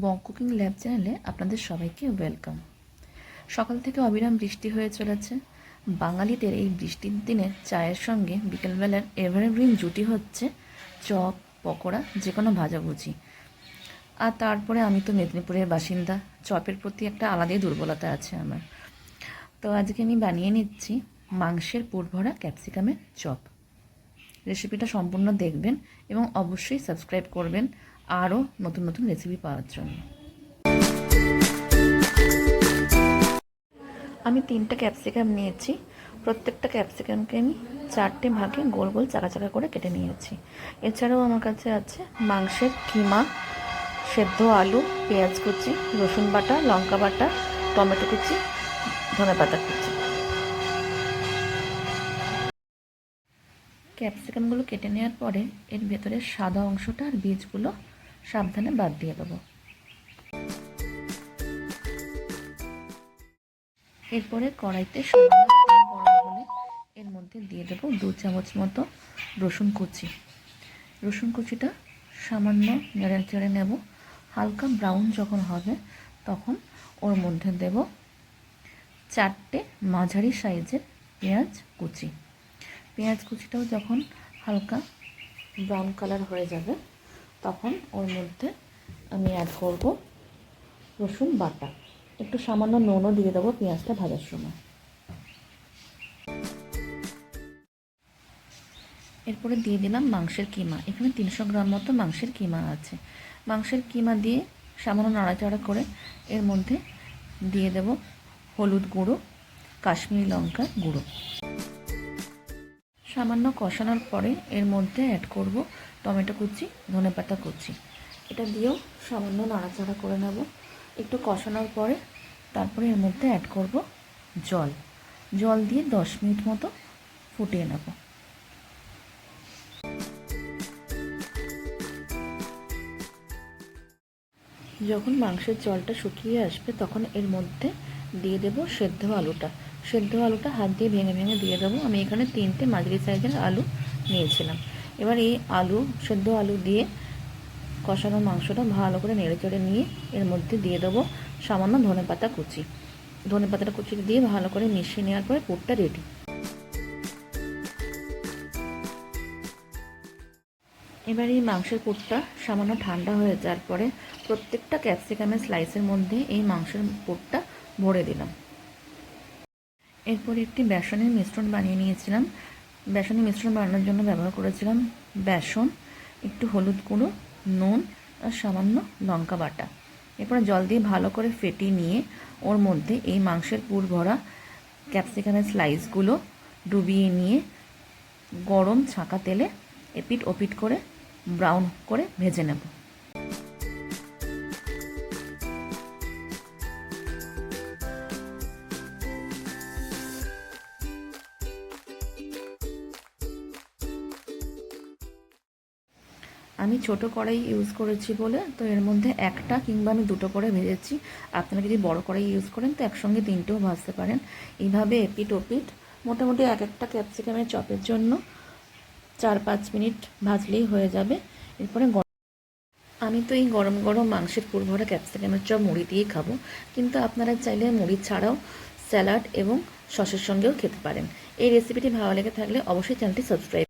বং cooking lab চ্যানেলে আপনাদের সবাইকে ওয়েলকাম। সকাল থেকে অবিরাম বৃষ্টি হয়ে চলেছে। বাঙালিদের এই বৃষ্টির দিনে চায়ের সঙ্গে বিকেলবেলার এভারগ্রিন জুটি হচ্ছে চপ, পকোড়া যে কোনো ভাজাভুজি। আর তারপরে আমি তো মেদিনীপুরের বাসিন্দা। চপের প্রতি একটা আলাদাই দুর্বলতা আছে আমার। তো আজকে আমি বানিয়ে নিচ্ছি মাংসের পুরভরা ক্যাপসিকামের চপ। রেসিপিটা সম্পূর্ণ দেখবেন এবং অবশ্যই সাবস্ক্রাইব করবেন। আরও নতুন নতুন রেসিপি পাওয়ার জন্য। আমি তিনটা ক্যাপসিকাম নিয়েছি। প্রত্যেকটা ক্যাপসিকামকে আমি চারটে ভাগে গোল গোল চাকা চাকা করে কেটে নিয়েছি। এছাড়াও আমার কাছে আছে মাংসের কিমা, সেদ্ধ আলু, পেঁয়াজ কুচি, রসুন বাটা, লঙ্কা বাটা, টমেটো কুচি, ধনে পাতা কুচি। ক্যাপসিকামগুলো কেটে নেওয়ার পরে এর ভেতরের সাদা অংশটা আর বীজগুলো সাবধানে বাদ দিয়ে দেবো। এরপরে কড়াইতে এর মধ্যে দিয়ে দেবো দু চামচ মতো রসুন কুচি। রসুন কুচিটা সামান্য নেড়ে চেড়ে নেব। হালকা ব্রাউন যখন হবে, তখন ওর মধ্যে দেব চারটে মাঝারি সাইজের পেঁয়াজ কুচি। পেঁয়াজ কুচিটাও যখন হালকা ব্রাউন কালার হয়ে যাবে তখন ওর মধ্যে আমি অ্যাড করব রসুন বাটা। একটু সামান্য নুনও দিয়ে দেবো পেঁয়াজটা ভাজার সময়। এরপরে দিয়ে দিলাম মাংসের কিমা। এখানে তিনশো গ্রাম মতো মাংসের কিমা আছে। মাংসের কিমা দিয়ে সামান্য নাড়াচাড়া করে এর মধ্যে দিয়ে দেব হলুদ গুঁড়ো, কাশ্মীরি লঙ্কা গুঁড়ো। সামান্য কষানোর পরে এর মধ্যে অ্যাড করব টমেটো কুচি ধনেপাতা কুচি। এটা দিয়েও সামান্য নাড়াচাড়া করে নেব। একটু কষানোর পরে তারপরে এর মধ্যে অ্যাড করব জল। জল দিয়ে দশ মিনিট মতো ফুটিয়ে নেব। যখন মাংসের জলটা শুকিয়ে আসবে, তখন এর মধ্যে দিয়ে দেব সেদ্ধ আলুটা। সেদ্ধ আলুটা হাত দিয়ে ভেঙে ভেঙে দিয়ে দেবো। আমি এখানে তিনটে মাঝারি সাইজের আলু নিয়েছিলাম। এবার এই আলু, সেদ্ধ আলু দিয়ে কষানো মাংসটা ভালো করে নেড়ে চেড়ে নিয়ে এর মধ্যে দিয়ে দেবো সামান্য ধনে পাতা কুচি। ধনে পাতাটা কুচি দিয়ে ভালো করে মিশিয়ে নেওয়ার পরে পুরটা রেডি এবার এই মাংসের পুরটা সামান্য ঠান্ডা হয়ে যাওয়ার পরে প্রত্যেকটা ক্যাপসিকামের স্লাইসের মধ্যে এই মাংসের পুরটা ভরে দিলাম। এরপর একটি বেসনের মিশ্রণ বানিয়ে নিয়েছিলাম। বেসনের মিশ্রণ বানানোর জন্য ব্যবহার করেছিলাম বেসন, একটু হলুদ গুঁড়ো, নুন আর সামান্য লঙ্কা বাটা। এরপর জল দিয়ে ভালো করে ফেটিয়ে নিয়ে ওর মধ্যে এই মাংসের পুর ভরা ক্যাপসিকামের স্লাইসগুলো ডুবিয়ে নিয়ে গরম ছাঁকা তেলে এপিট ওপিট করে ব্রাউন করে ভেজে নেব। আমি ছোট কড়াই ইউজ করেছি বলে, তো এর মধ্যে একটা কিংবা আমি দুটো করে ভেজেছি। আপনারা যদি বড় কড়াই ইউজ করেন, তো একসঙ্গে তিনটেও ভাজতে পারেন। এইভাবে এপিট ওপিট মোটামুটি এক একটা ক্যাপসিকামের চপের জন্য চার পাঁচ মিনিট ভাজলেই হয়ে যাবে। এরপরে আমি তো এই গরম গরম মাংসের পুরভরা ক্যাপসিকামের চপ মুড়ি দিয়েই খাব। কিন্তু আপনারা চাইলে মুড়ি ছাড়াও স্যালাড এবং সসের সঙ্গেও খেতে পারেন। এই রেসিপিটি ভালো লেগে থাকলে অবশ্যই চ্যানেলটি সাবস্ক্রাইব